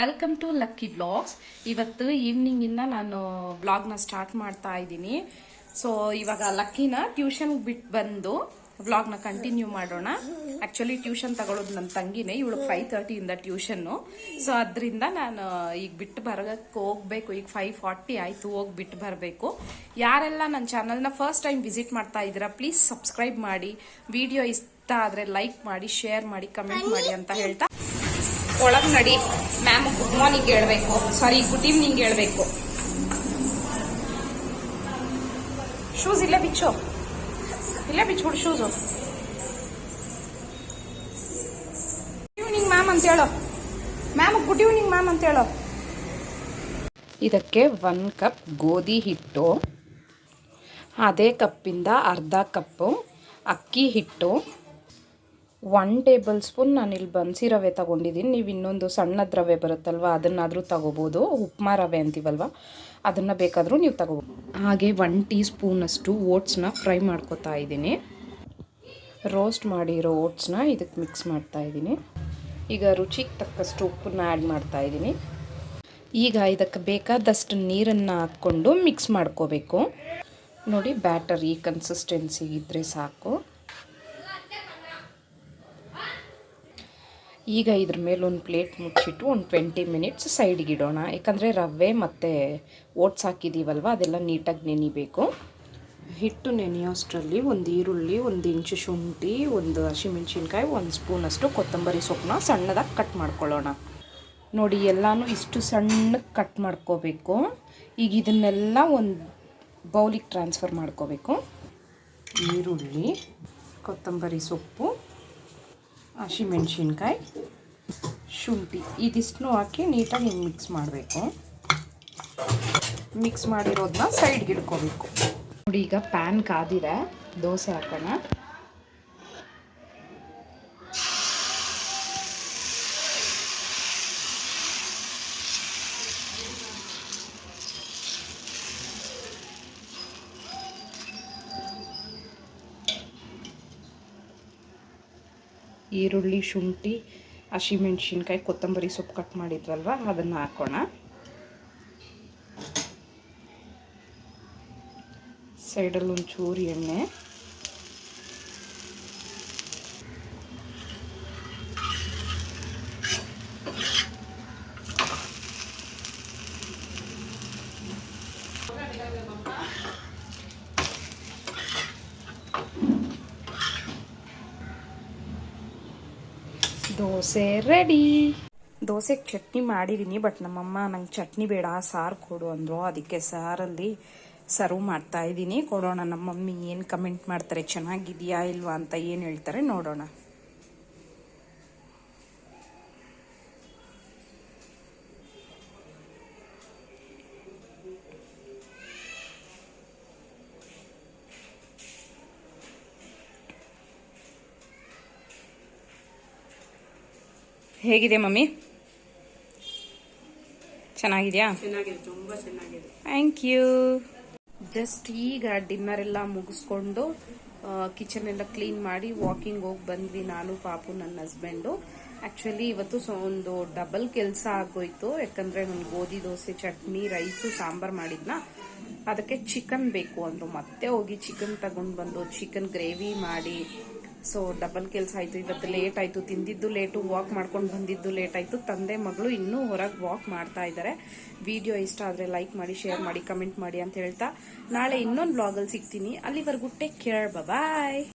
Welcome to lucky blogs ಇವತ್ತು ಈವ್ನಿಂಗಿಂದ ನಾನು ಬ್ಲಾಗ್ನ start ಮಾಡ್ತಾ ಇದ್ದೀನಿ. ಸೊ ಇವಾಗ ಲಕ್ಕಿನ ಟ್ಯೂಷನ್ಗೆ ಬಿಟ್ಟು ಬಂದು ವ್ಲಾಗ್ನ ಕಂಟಿನ್ಯೂ ಮಾಡೋಣ. ಆ್ಯಕ್ಚುಲಿ ಟ್ಯೂಷನ್ ತಗೊಳ್ಳೋದು ನನ್ನ ತಂಗಿನೇ. ಇವಳು ಫೈವ್ ತರ್ಟಿಯಿಂದ ಟ್ಯೂಷನ್ನು ಸೊ ಅದರಿಂದ ನಾನು ಈಗ ಬಿಟ್ಟು ಬರೋಕ್ಕೆ ಹೋಗ್ಬೇಕು. ಈಗ ಫೈವ್ ಫಾರ್ಟಿ ಆಯಿತು, ಹೋಗಿ ಬಿಟ್ಟು ಬರಬೇಕು. ಯಾರೆಲ್ಲ ನನ್ನ ಚಾನಲ್ನ ಫಸ್ಟ್ ಟೈಮ್ ವಿಸಿಟ್ ಮಾಡ್ತಾ ಇದ್ದೀರಾ ಪ್ಲೀಸ್ ಸಬ್ಸ್ಕ್ರೈಬ್ ಮಾಡಿ. ವಿಡಿಯೋ ಇಷ್ಟ ಆದರೆ ಲೈಕ್ ಮಾಡಿ ಶೇರ್ ಮಾಡಿ ಕಮೆಂಟ್ ಮಾಡಿ ಅಂತ ಹೇಳ್ತಾ ಒಳಗ್ ನಡಿ. ಮ್ಯಾಮ್ ಗುಡ್ ಮಾರ್ನಿಂಗ್ ಹೇಳ್ಬೇಕು. ಸಾರಿ ಗುಡ್ ಈವ್ನಿಂಗ್ ಹೇಳ್ಬೇಕು. ಶೂಸ್ ಇಲ್ಲೇ ಬಿಚ್ಚು. ಇಲ್ಲೇ ಬಿಚ್ಬಿಡು ಶೂಸು ಈವ್ನಿಂಗ್ ಮ್ಯಾಮ್ ಅಂತ ಹೇಳೋ. ಮ್ಯಾಮ್ ಗುಡ್ ಈವ್ನಿಂಗ್ ಮ್ಯಾಮ್ ಅಂತ ಹೇಳೋ. ಇದಕ್ಕೆ ಒನ್ ಕಪ್ ಗೋಧಿ ಹಿಟ್ಟು, ಅದೇ ಕಪ್ಪಿಂದ ಅರ್ಧ ಕಪ್ಪು ಅಕ್ಕಿ ಹಿಟ್ಟು ಒನ್ ಟೇಬಲ್ ಸ್ಪೂನ್ ನಾನು ಇಲ್ಲಿ ಬನ್ಸಿ ರವೆ ತಗೊಂಡಿದ್ದೀನಿ ನೀವು ಇನ್ನೊಂದು ಸಣ್ಣದ ರವೆ ಬರುತ್ತಲ್ವ, ಅದನ್ನಾದರೂ ತಗೋಬೋದು. ಉಪ್ಮಾ ರವೆ ಅಂತೀವಲ್ವ, ಅದನ್ನು ಬೇಕಾದರೂ ನೀವು ತಗೋಬೋದು. ಹಾಗೆ ಒನ್ ಟೀ ಸ್ಪೂನಷ್ಟು ಓಟ್ಸ್ನ ಫ್ರೈ ಮಾಡ್ಕೊತಾ ಇದ್ದೀನಿ. ರೋಸ್ಟ್ ಮಾಡಿರೋ ಓಟ್ಸ್ನ ಇದಕ್ಕೆ ಮಿಕ್ಸ್ ಮಾಡ್ತಾ ಇದ್ದೀನಿ. ಈಗ ರುಚಿಗೆ ತಕ್ಕಷ್ಟು ಉಪ್ಪನ್ನ ಆ್ಯಡ್ ಮಾಡ್ತಾ ಇದ್ದೀನಿ. ಈಗ ಇದಕ್ಕೆ ಬೇಕಾದಷ್ಟು ನೀರನ್ನು ಹಾಕ್ಕೊಂಡು ಮಿಕ್ಸ್ ಮಾಡ್ಕೋಬೇಕು. ನೋಡಿ ಬ್ಯಾಟರ್ ಈ ಕನ್ಸಿಸ್ಟೆನ್ಸಿ ಇದ್ದರೆ ಸಾಕು. ಈಗ ಇದ್ರ ಮೇಲೆ ಒಂದು ಪ್ಲೇಟ್ ಮುಚ್ಚಿಟ್ಟು ಒಂದು ಟ್ವೆಂಟಿ ಮಿನಿಟ್ಸ್ ಸೈಡ್ಗೆ ಇಡೋಣ. ಯಾಕಂದರೆ ರವೆ ಮತ್ತು ಓಟ್ಸ್ ಹಾಕಿದ್ದೀವಲ್ವ ಅದೆಲ್ಲ ನೀಟಾಗಿ ನೆನಿಬೇಕು. ಹಿಟ್ಟು ನೆನೆಯೋಷ್ಟರಲ್ಲಿ ಒಂದು ಈರುಳ್ಳಿ, ಒಂದು ಇಂಚು ಶುಂಠಿ, ಒಂದು ಹಸಿಮೆಣ್ಸಿನ್ಕಾಯಿ, ಒಂದು ಸ್ಪೂನಷ್ಟು ಕೊತ್ತಂಬರಿ ಸೊಪ್ಪನ್ನ ಸಣ್ಣದಾಗಿ ಕಟ್ ಮಾಡ್ಕೊಳ್ಳೋಣ. ನೋಡಿ, ಎಲ್ಲನೂ ಇಷ್ಟು ಸಣ್ಣಕ್ಕೆ ಕಟ್ ಮಾಡ್ಕೋಬೇಕು. ಈಗ ಇದನ್ನೆಲ್ಲ ಒಂದು ಬೌಲಿಗೆ ಟ್ರಾನ್ಸ್ಫರ್ ಮಾಡ್ಕೋಬೇಕು. ಈರುಳ್ಳಿ, ಕೊತ್ತಂಬರಿ ಸೊಪ್ಪು ಹಸಿಮೆಣ್ಸಿನ್ಕಾಯಿ ಶುಂಠಿ. ಇದಿಷ್ಟು ಹಾಕಿ ನೀಟಾಗಿ ಹಿಂಗೆ ಮಿಕ್ಸ್ ಮಾಡಬೇಕು. ಮಿಕ್ಸ್ ಮಾಡಿರೋದನ್ನ ಸೈಡ್ಗೆ ಇಡ್ಕೋಬೇಕು ನೋಡಿ, ಈಗ ಪ್ಯಾನ್ ಕಾದಿದೆ. ದೋಸೆ ಹಾಕೋಣ. ಈರುಳ್ಳಿ ಶುಂಠಿ ಹಸಿಮೆಣ್ಸಿನ್ಕಾಯಿ ಕೊತ್ತಂಬರಿ ಸೊಪ್ಪು ಕಟ್ ಮಾಡಿದ್ವಲ್ವ? ಅದನ್ನು ಹಾಕೋಣ. ಸೈಡಲ್ಲಿ ಒಂಚೂರು ಎಣ್ಣೆ. ದೋಸೆ ರೆಡಿ ದೋಸೆಗೆ ಚಟ್ನಿ ಮಾಡಿದ್ದೀನಿ ಬಟ್ ನಮ್ಮಮ್ಮ ನಂಗೆ ಚಟ್ನಿ ಬೇಡ, ಸಾರು ಕೊಡು ಅಂದರು. ಅದಕ್ಕೆ ಸಾರಲ್ಲಿ ಸರ್ವ್ ಮಾಡ್ತಾ ಇದ್ದೀನಿ ಕೊಡೋಣ ನಮ್ಮ ಮಮ್ಮಿ ಏನು ಕಮೆಂಟ್ ಮಾಡ್ತಾರೆ, ಚೆನ್ನಾಗಿದೆಯಾ ಇಲ್ವಾ ಅಂತ ಏನು ಹೇಳ್ತಾರೆ ನೋಡೋಣ. ಹೇಗಿದೆ ಮಮ್ಮಿ? ಚೆನ್ನಾಗಿದೆಯಾ? ಚೆನ್ನಾಗಿದೆ ತುಂಬಾ ಚೆನ್ನಾಗಿದೆ. ಥ್ಯಾಂಕ್ ಯು ಜಸ್ಟ್ ಈಗ ಡಿನ್ನರ್ ಎಲ್ಲ ಮುಗಿಸ್ಕೊಂಡು ಕಿಚನ್ ಎಲ್ಲ ಕ್ಲೀನ್ ಮಾಡಿ ವಾಕಿಂಗ್ ಹೋಗಿ ಬಂದ್ವಿ ನಾನು ಪಾಪು ನನ್ನ ಹಸ್ಬೆಂಡು ಆಕ್ಚುಲಿ ಇವತ್ತು ಸೊ ಒಂದು ಡಬಲ್ ಕೆಲಸ ಆಗೋಯ್ತು. ಯಾಕಂದ್ರೆ ನಾನು ಗೋಧಿ ದೋಸೆ ಚಟ್ನಿ ರೈಸು ಸಾಂಬಾರ್ ಮಾಡಿದ್ನ. ಅದಕ್ಕೆ ಚಿಕನ್ ಬೇಕು ಅಂದ್ರು. ಮತ್ತೆ ಹೋಗಿ ಚಿಕನ್ ತಗೊಂಡ್ ಬಂದು ಚಿಕನ್ ಗ್ರೇವಿ ಮಾಡಿ ಸೊ ಡಬಲ್ ಕೆಲಸ ಆಯಿತು, ಇವತ್ತು ಲೇಟ್ ಆಯಿತು. ತಿಂದಿದ್ದು ಲೇಟು ವಾಕ್ ಮಾಡ್ಕೊಂಡು ಬಂದಿದ್ದು ಲೇಟ್ ಆಯಿತು. ತಂದೆ, ಮಗಳು ಇನ್ನೂ ಹೊರಗೆ ವಾಕ್ ಮಾಡ್ತಾ ಇದ್ದಾರೆ ವಿಡಿಯೋ ಇಷ್ಟ ಆದರೆ ಲೈಕ್ ಮಾಡಿ ಶೇರ್ ಮಾಡಿ ಕಮೆಂಟ್ ಮಾಡಿ ಅಂತ ಹೇಳ್ತಾ ನಾಳೆ ಇನ್ನೊಂದು ಬ್ಲಾಗಲ್ಲಿ ಸಿಗ್ತೀನಿ. ಅಲ್ಲಿವರೆಗೂ ಟೇಕ್ ಕೇರ್ ಬಾಯ್